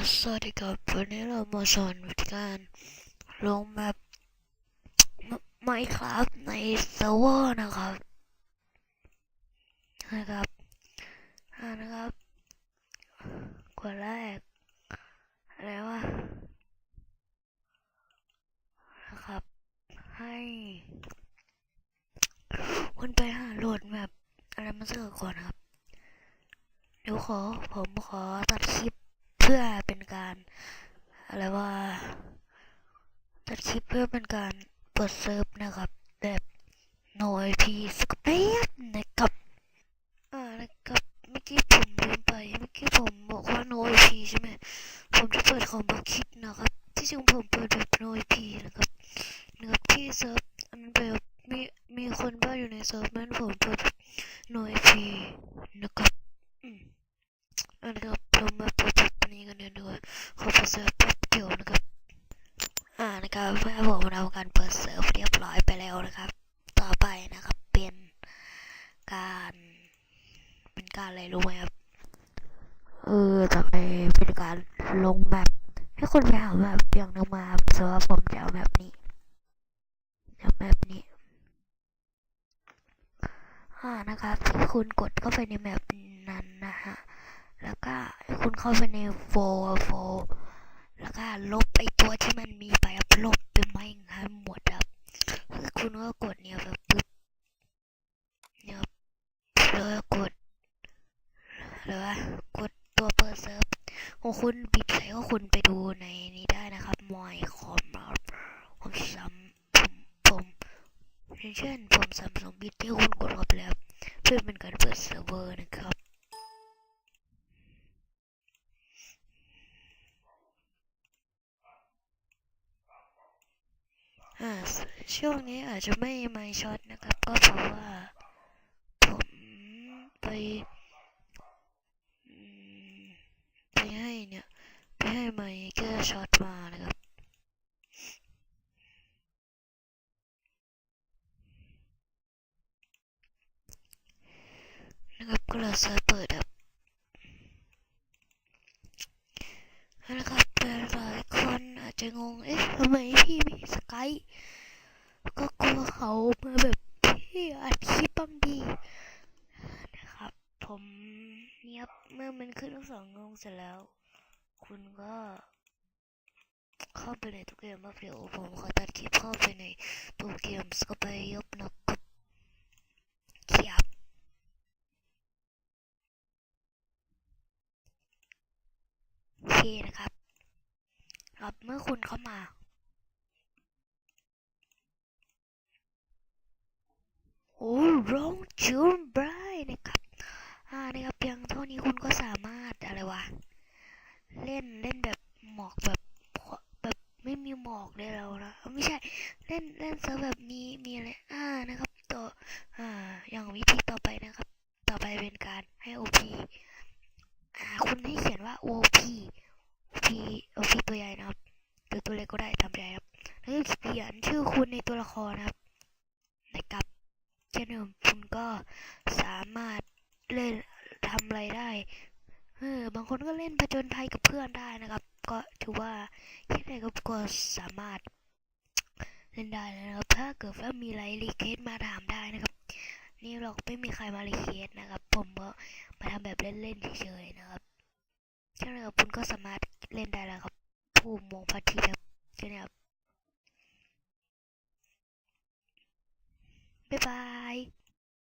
สวัสดีครับวันนี้เรามาสอนวิธีการลงแมปไมครับในเซิร์ฟเวอร์นะครับนะครับอานะครับกดแรกอะไรวะนะครับ ให้คุณไปหาโหลดแมปอะไรมาเสิร์ก่อนครับ เดี๋ยวขอผมขอตัด พื่อเป็นการอะไรว่าตัดคลิปเพื่อเป็นการเปิดเซิร์ฟนะครับ แบบโนยพีสกเป๊บนะครับอ่านะครับเมื่อกี้ผมลืมไปเมื่อกี้ผมบอกว่าโนยพีใช่ไหมผมจะเปิดของบาคิดนะครับ ที่จริงผมเปิดแบบโนยพีนะครับนะครับที่เซิร์ฟอันแบบมีมีคนบ้าอยู่ในเซิร์ฟนั้นผมเปิดโนยพีนะครับอืมอันนะครับ นะครับเมื่อผมทำการเปิดเซิร์ฟเรียบร้อยไปแล้วนะครับ ต่อไปนะครับเป็นการเป็นการอะไรรู้ไหมครับเออต่อไปเป็นการลงแมปให้คนไปหาแมปอย่างหนึงมาครับสำหรับผมจะเอาแบบนี้เอาแบบนี้อ่านะครับที่คุณกดเข้าไปในแมปนั้นนะฮะแล้วก็คุณเข้าไปในโฟล์โฟล์แล้วก็ลบไอตัวที่มันมีไปครับลบไปไม่งให้หมดครับแล้วคุณ ก็กดเนี่ยแบบปึ๊บเนี่ยแล้วก็กดแล้วก็กดตัวเปิดเซิร์ฟของคุณปิดใส่ก็คุณไปดูในนี้ได้นะครับมอยคอมครับผมซ้ำผมผมเช่นผมซ้ำสองบิตที่คุณกดเข้าไปแล้วเพื่อเป็นการเปิดเซิร์ฟเวอร์นะครับ ช่วงนี้อาจจะไม่ไม่ช็อตนะครับ ก็เพราะว่า ผมไปไปให้เนี่ย ไปให้ไมค์แก้ช็อตมานะครับนะครับก็เลยเซิร์ชเปิดครับนะครับหลายคนอา จจะงง เอ๊ะทำไมพี่มีสกายก็กลัวเขามาแบบพี่อัดคลิปบ้างดีนะครับ ผมเนียบเมื่อมันขึ้นทั้งสองงงเสร็จแล้ว คุณก็เข้าไปในตัวเกมมาเดี๋ยวผมขอตัดคลิปเข้าไปในตัวเกมสก็ไปยบนกกับเขียบโอเคนะครับ ครับเมื่อคุณเข้ามา โอ้ร้องจูนบรายนะครับอ่านะครับเพียงเท่านี้คุณก็สามารถอะไรวะ เล่นเล่นแบบหมอกแบบแบบไม่มีหมอกเลยเรานะไม่ใช่เล่นเล่นเซิร์ฟแบบมีมีอะไรอ่านะครับต่ออ่าอย่างวิธีต่อไปนะครับ ต่อไปเป็นการให้ OP อ่าคุณให้เขียนว่า OP OP OP ตัวใหญ่นะครับ หรือตัวเล็กก็ได้ตามใจครับ แล้วก็เขียนชื่อคุณในตัว ละครนะครับนะครับเช่นเดิมคุณก็สามารถเล่นทำอะไรได้เออบางคนก็เล่นผจญภัยกับเพื่อนได้นะครับ ก็ถือว่าคิดอะไรก็ก็สามารถเล่นได้นะครับ ถ้าเกิดว่ามีอะไรรีเควสมาถามได้นะครับ นี่เราไม่มีใครมารีเควสนะครับ ผมก็มาทำแบบเล่นๆเฉยๆนะครับใช่ไหมครับคุณก็สามารถเล่นได้แล้วครับ ผู้มองพระอาทิตย์ครับใช่ไหมครับ 拜拜。